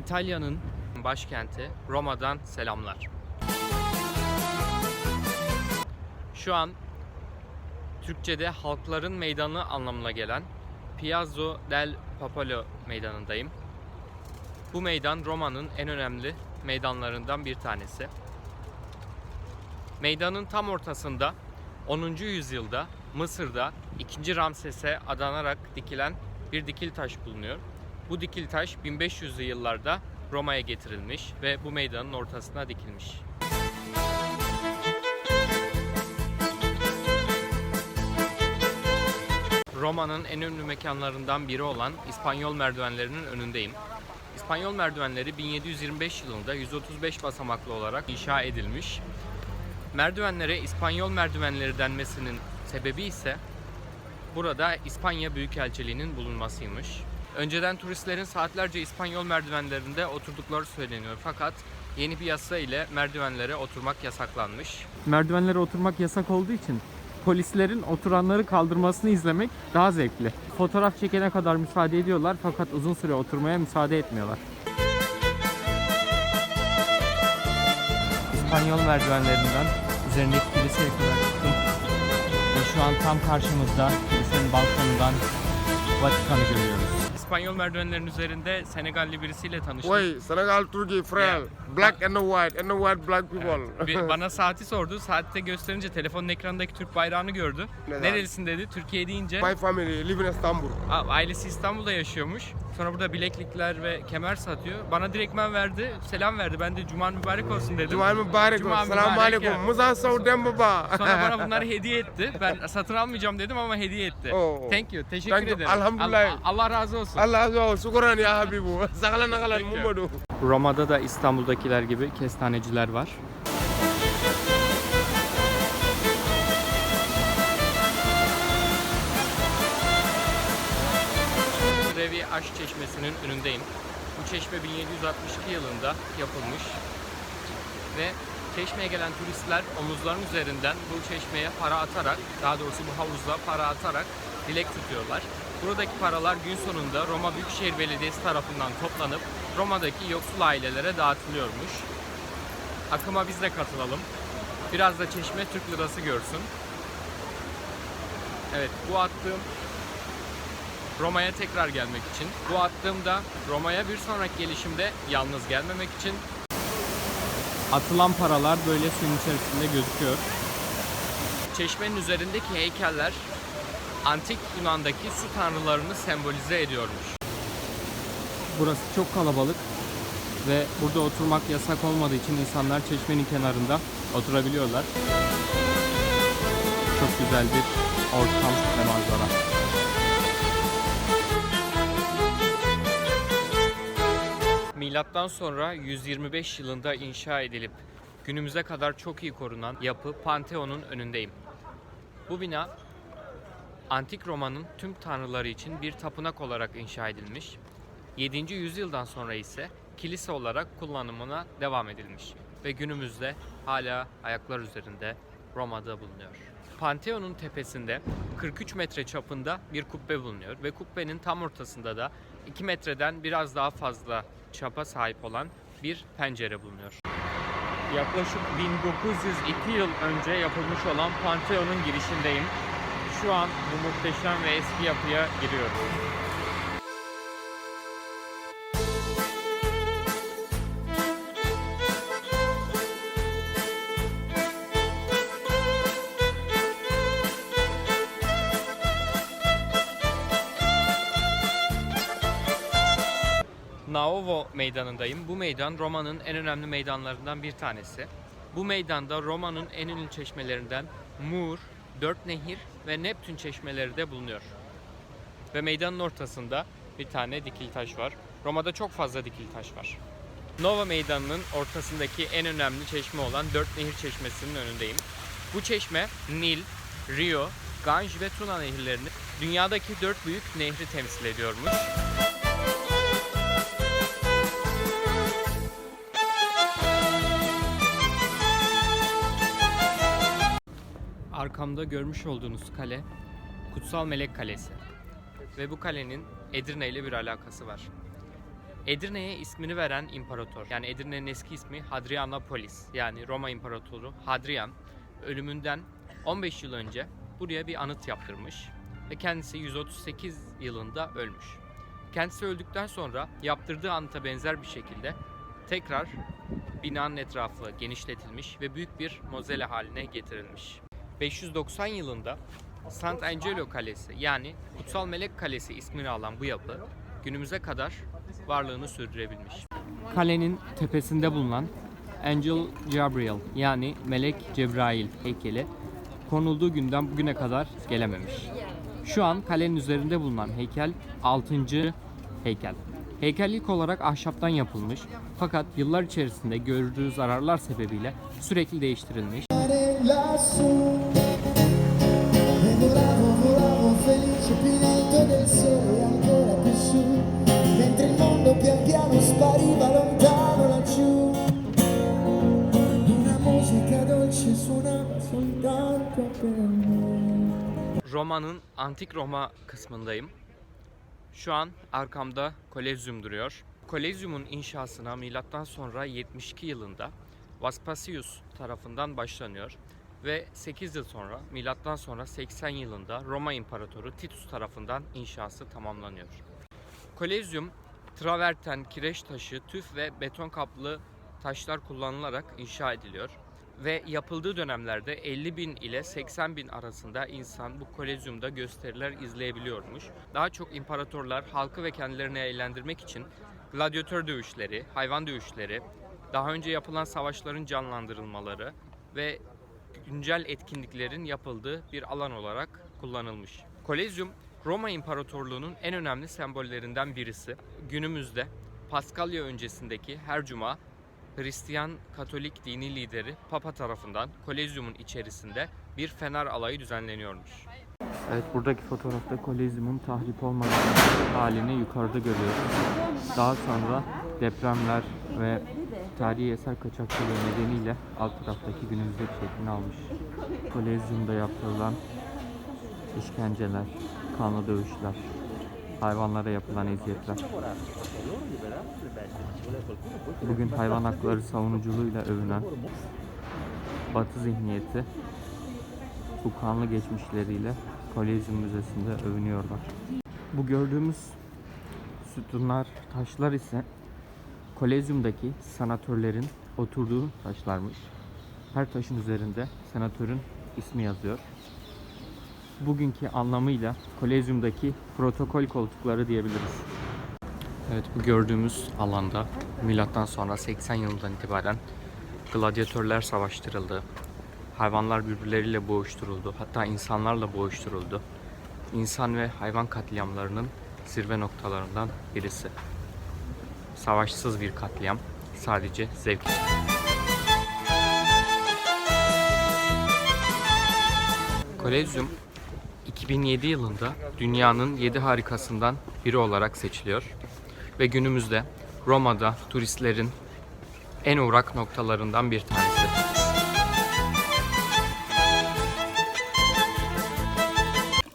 İtalya'nın başkenti Roma'dan selamlar. Şu an Türkçe'de halkların meydanı anlamına gelen Piazza del Popolo meydanındayım. Bu meydan Roma'nın en önemli meydanlarından bir tanesi. Meydanın tam ortasında 10. yüzyılda Mısır'da 2. Ramses'e adanarak dikilen bir dikil taş bulunuyor. Bu dikil taş 1500'lü yıllarda Roma'ya getirilmiş ve bu meydanın ortasına dikilmiş. Roma'nın en ünlü mekanlarından biri olan İspanyol merdivenlerinin önündeyim. İspanyol merdivenleri 1725 yılında 135 basamaklı olarak inşa edilmiş. Merdivenlere İspanyol merdivenleri denmesinin sebebi ise burada İspanya Büyükelçiliği'nin bulunmasıymış. Önceden turistlerin saatlerce İspanyol merdivenlerinde oturdukları söyleniyor fakat yeni bir yasa ile merdivenlere oturmak yasaklanmış. Merdivenlere oturmak yasak olduğu için polislerin oturanları kaldırmasını izlemek daha zevkli. Fotoğraf çekene kadar müsaade ediyorlar fakat uzun süre oturmaya müsaade etmiyorlar. İspanyol merdivenlerinden üzerindeki kiliseye kadar çıktım. Ve şu an tam karşımızda kilisenin balkonundan Vatikan'ı görüyoruz. İspanyol merdivenlerin üzerinde Senegalli birisiyle tanıştık. Wait, Senegal, Turkey, France, black and the white, and the white black people. Bir- bana saati sordu. Saatte gösterince telefonun ekranındaki Türk bayrağını gördü. Neden? Nerelisin dedi. Türkiye deyince My family live in Istanbul. ailesi İstanbul'da yaşıyormuş. Sonra burada bileklikler ve kemer satıyor. Bana direktmen verdi. Selam verdi. Ben de Cuma mübarek olsun dedim. Cuma mübarek olsun. Selamun aleyküm. ya. Muza Saudem baba. Sonra bana bunları hediye etti. Ben satın almayacağım dedim ama hediye etti. Oo. Thank you. Teşekkür Thank you. ederim. Alhamdulillah. Al- Allah razı olsun. Allah razı olsun. Şükran ya Habibu. Sağlan you. Muhammedu. Roma'da da İstanbul'dakiler gibi kestaneciler var. Aş Çeşmesi'nin önündeyim. Bu çeşme 1762 yılında yapılmış ve çeşmeye gelen turistler omuzların üzerinden bu çeşmeye para atarak, daha doğrusu bu havuzda para atarak dilek tutuyorlar. Buradaki paralar gün sonunda Roma Büyükşehir Belediyesi tarafından toplanıp Roma'daki yoksul ailelere dağıtılıyormuş. Akıma biz de katılalım. Biraz da çeşme Türk lirası görsün. Evet bu attığım Roma'ya tekrar gelmek için. Bu attığımda Roma'ya bir sonraki gelişimde yalnız gelmemek için. Atılan paralar böyle suyun içerisinde gözüküyor. Çeşmenin üzerindeki heykeller antik Yunan'daki su tanrılarını sembolize ediyormuş. Burası çok kalabalık ve burada oturmak yasak olmadığı için insanlar çeşmenin kenarında oturabiliyorlar. Çok güzel bir ortam ve manzara. Milattan sonra 125 yılında inşa edilip günümüze kadar çok iyi korunan yapı Pantheon'un önündeyim. Bu bina Antik Roma'nın tüm tanrıları için bir tapınak olarak inşa edilmiş. 7. yüzyıldan sonra ise kilise olarak kullanımına devam edilmiş ve günümüzde hala ayaklar üzerinde Roma'da bulunuyor. Pantheon'un tepesinde 43 metre çapında bir kubbe bulunuyor ve kubbenin tam ortasında da 2 metreden biraz daha fazla çapa sahip olan bir pencere bulunuyor. Yaklaşık 1902 yıl önce yapılmış olan Pantheon'un girişindeyim. Şu an bu muhteşem ve eski yapıya giriyorum. Naovo meydanındayım. Bu meydan Roma'nın en önemli meydanlarından bir tanesi. Bu meydanda Roma'nın en ünlü çeşmelerinden Mur, Dört Nehir ve Neptün çeşmeleri de bulunuyor. Ve meydanın ortasında bir tane dikili taş var. Roma'da çok fazla dikili taş var. Nova Meydanı'nın ortasındaki en önemli çeşme olan Dört Nehir Çeşmesi'nin önündeyim. Bu çeşme Nil, Rio, Ganj ve Tuna nehirlerini dünyadaki dört büyük nehri temsil ediyormuş. Arkamda görmüş olduğunuz kale Kutsal Melek Kalesi. Ve bu kalenin Edirne ile bir alakası var. Edirne'ye ismini veren imparator yani Edirne'nin eski ismi Hadrianopolis yani Roma İmparatoru Hadrian ölümünden 15 yıl önce buraya bir anıt yaptırmış ve kendisi 138 yılında ölmüş. Kendisi öldükten sonra yaptırdığı anıta benzer bir şekilde tekrar binanın etrafı genişletilmiş ve büyük bir mozele haline getirilmiş. 590 yılında Sant Angelo Kalesi yani Kutsal Melek Kalesi ismini alan bu yapı günümüze kadar varlığını sürdürebilmiş. Kalenin tepesinde bulunan Angel Gabriel yani Melek Cebrail heykeli konulduğu günden bugüne kadar gelememiş. Şu an kalenin üzerinde bulunan heykel 6. heykel. Heykel ilk olarak ahşaptan yapılmış fakat yıllar içerisinde gördüğü zararlar sebebiyle sürekli değiştirilmiş. Lassù e volavo, volavo felice più in alto del sole ancora più su mentre il mondo pian piano spariva lontano laggiù una musica dolce suonava soltanto per me Roma'nın antik Roma kısmındayım. Şu an arkamda Kolezyum duruyor. Kolezyum'un inşasına milattan sonra 72 yılında Vespasius tarafından başlanıyor ve 8 yıl sonra milattan sonra 80 yılında Roma İmparatoru Titus tarafından inşası tamamlanıyor. Kolezyum traverten, kireç taşı, tüf ve beton kaplı taşlar kullanılarak inşa ediliyor ve yapıldığı dönemlerde 50 bin ile 80 bin arasında insan bu kolezyumda gösteriler izleyebiliyormuş. Daha çok imparatorlar halkı ve kendilerini eğlendirmek için gladyatör dövüşleri, hayvan dövüşleri, daha önce yapılan savaşların canlandırılmaları ve güncel etkinliklerin yapıldığı bir alan olarak kullanılmış. Kolezyum Roma İmparatorluğu'nun en önemli sembollerinden birisi. Günümüzde Paskalya öncesindeki her cuma Hristiyan Katolik dini lideri Papa tarafından Kolezyum'un içerisinde bir fener alayı düzenleniyormuş. Evet buradaki fotoğrafta Kolezyum'un tahrip olmadan halini yukarıda görüyoruz. Daha sonra depremler ve tarihi eser kaçakçılığı nedeniyle alt taraftaki günümüzdeki şeklini almış. Kolezyum'da yapılan işkenceler, kanlı dövüşler, hayvanlara yapılan eziyetler. Bugün hayvan hakları savunuculuğuyla övünen Batı zihniyeti bu kanlı geçmişleriyle Kolezyum Müzesi'nde övünüyorlar. Bu gördüğümüz sütunlar, taşlar ise Kolezyum'daki senatörlerin oturduğu taşlarmış. Her taşın üzerinde senatörün ismi yazıyor. Bugünkü anlamıyla Kolezyum'daki protokol koltukları diyebiliriz. Evet bu gördüğümüz alanda milattan sonra 80 yılından itibaren gladyatörler savaştırıldı. Hayvanlar birbirleriyle boğuşturuldu. Hatta insanlarla boğuşturuldu. İnsan ve hayvan katliamlarının zirve noktalarından birisi. Savaşsız bir katliam. Sadece zevk. Kolezyum 2007 yılında dünyanın 7 harikasından biri olarak seçiliyor ve günümüzde Roma'da turistlerin en uğrak noktalarından bir tanesi.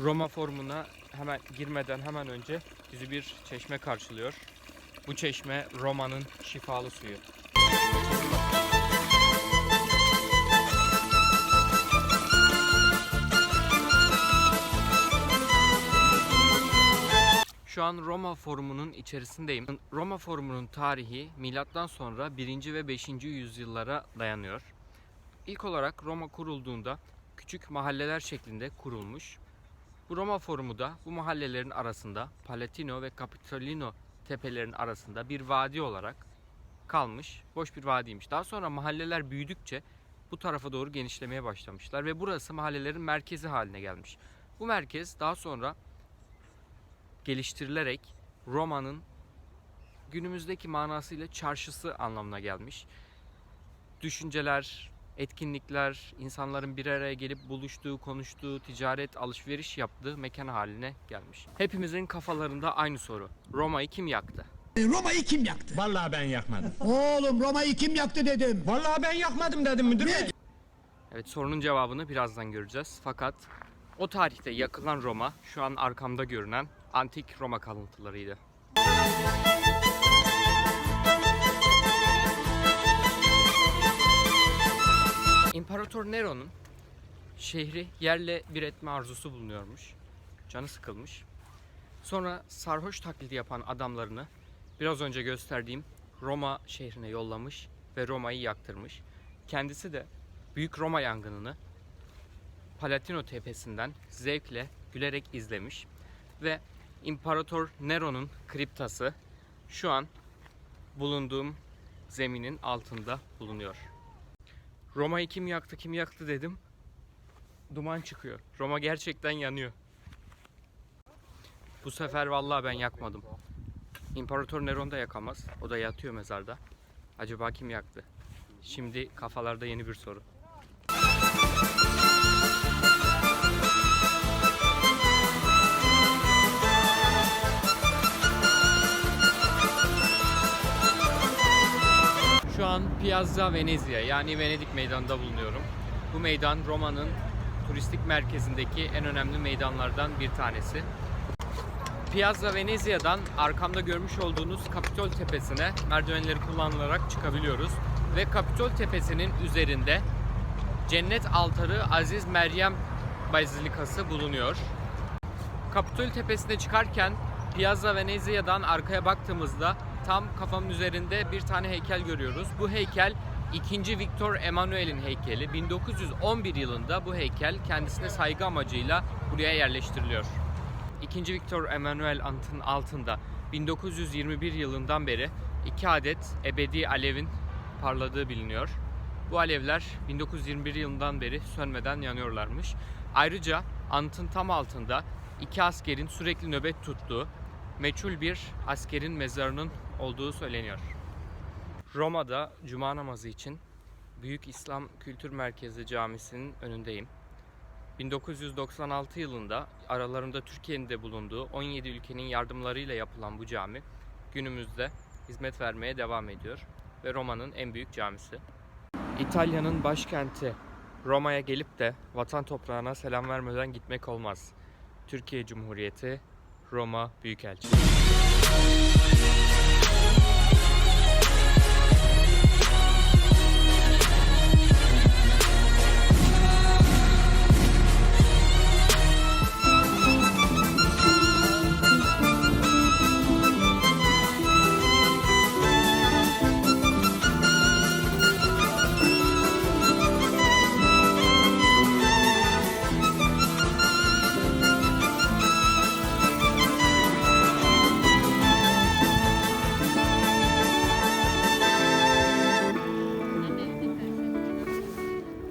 Roma formuna hemen girmeden hemen önce bizi bir çeşme karşılıyor. Bu çeşme Roma'nın şifalı suyu. Şu an Roma Forumu'nun içerisindeyim. Roma Forumu'nun tarihi milattan sonra 1. ve 5. yüzyıllara dayanıyor. İlk olarak Roma kurulduğunda küçük mahalleler şeklinde kurulmuş. Bu Roma Forumu da bu mahallelerin arasında Palatino ve Capitolino tepelerinin arasında bir vadi olarak kalmış. Boş bir vadiymiş. Daha sonra mahalleler büyüdükçe bu tarafa doğru genişlemeye başlamışlar ve burası mahallelerin merkezi haline gelmiş. Bu merkez daha sonra geliştirilerek Roma'nın günümüzdeki manasıyla çarşısı anlamına gelmiş. Düşünceler, etkinlikler, insanların bir araya gelip buluştuğu, konuştuğu, ticaret, alışveriş yaptığı mekan haline gelmiş. Hepimizin kafalarında aynı soru. Roma'yı kim yaktı? Roma'yı kim yaktı? Vallahi ben yakmadım. Oğlum Roma'yı kim yaktı dedim. Vallahi ben yakmadım dedim müdür bey. Evet sorunun cevabını birazdan göreceğiz. Fakat o tarihte yakılan Roma şu an arkamda görünen antik Roma kalıntılarıydı. İmparator Nero'nun şehri yerle bir etme arzusu bulunuyormuş. Canı sıkılmış. Sonra sarhoş taklidi yapan adamlarını biraz önce gösterdiğim Roma şehrine yollamış ve Roma'yı yaktırmış. Kendisi de Büyük Roma yangınını Palatino tepesinden zevkle gülerek izlemiş ve İmparator Nero'nun kriptası şu an bulunduğum zeminin altında bulunuyor. Roma'yı kim yaktı kim yaktı dedim. Duman çıkıyor. Roma gerçekten yanıyor. Bu sefer vallahi ben yakmadım. İmparator Neron da yakamaz. O da yatıyor mezarda. Acaba kim yaktı? Şimdi kafalarda yeni bir soru. Şu an Piazza Venezia yani Venedik Meydanı'nda bulunuyorum. Bu meydan Roma'nın turistik merkezindeki en önemli meydanlardan bir tanesi. Piazza Venezia'dan arkamda görmüş olduğunuz Kapitol Tepesi'ne merdivenleri kullanılarak çıkabiliyoruz. Ve Kapitol Tepesi'nin üzerinde Cennet Altarı Aziz Meryem Bazilikası bulunuyor. Kapitol Tepesi'ne çıkarken Piazza Venezia'dan arkaya baktığımızda tam kafamın üzerinde bir tane heykel görüyoruz. Bu heykel 2. Victor Emanuel'in heykeli. 1911 yılında bu heykel kendisine saygı amacıyla buraya yerleştiriliyor. 2. Victor Emanuel anıtının altında 1921 yılından beri iki adet ebedi alevin parladığı biliniyor. Bu alevler 1921 yılından beri sönmeden yanıyorlarmış. Ayrıca anıtın tam altında iki askerin sürekli nöbet tuttuğu meçhul bir askerin mezarının olduğu söyleniyor. Roma'da cuma namazı için Büyük İslam Kültür Merkezi Camisi'nin önündeyim. 1996 yılında aralarında Türkiye'nin de bulunduğu 17 ülkenin yardımlarıyla yapılan bu cami günümüzde hizmet vermeye devam ediyor ve Roma'nın en büyük camisi. İtalya'nın başkenti Roma'ya gelip de vatan toprağına selam vermeden gitmek olmaz. Türkiye Cumhuriyeti Roma Büyükelçiliği.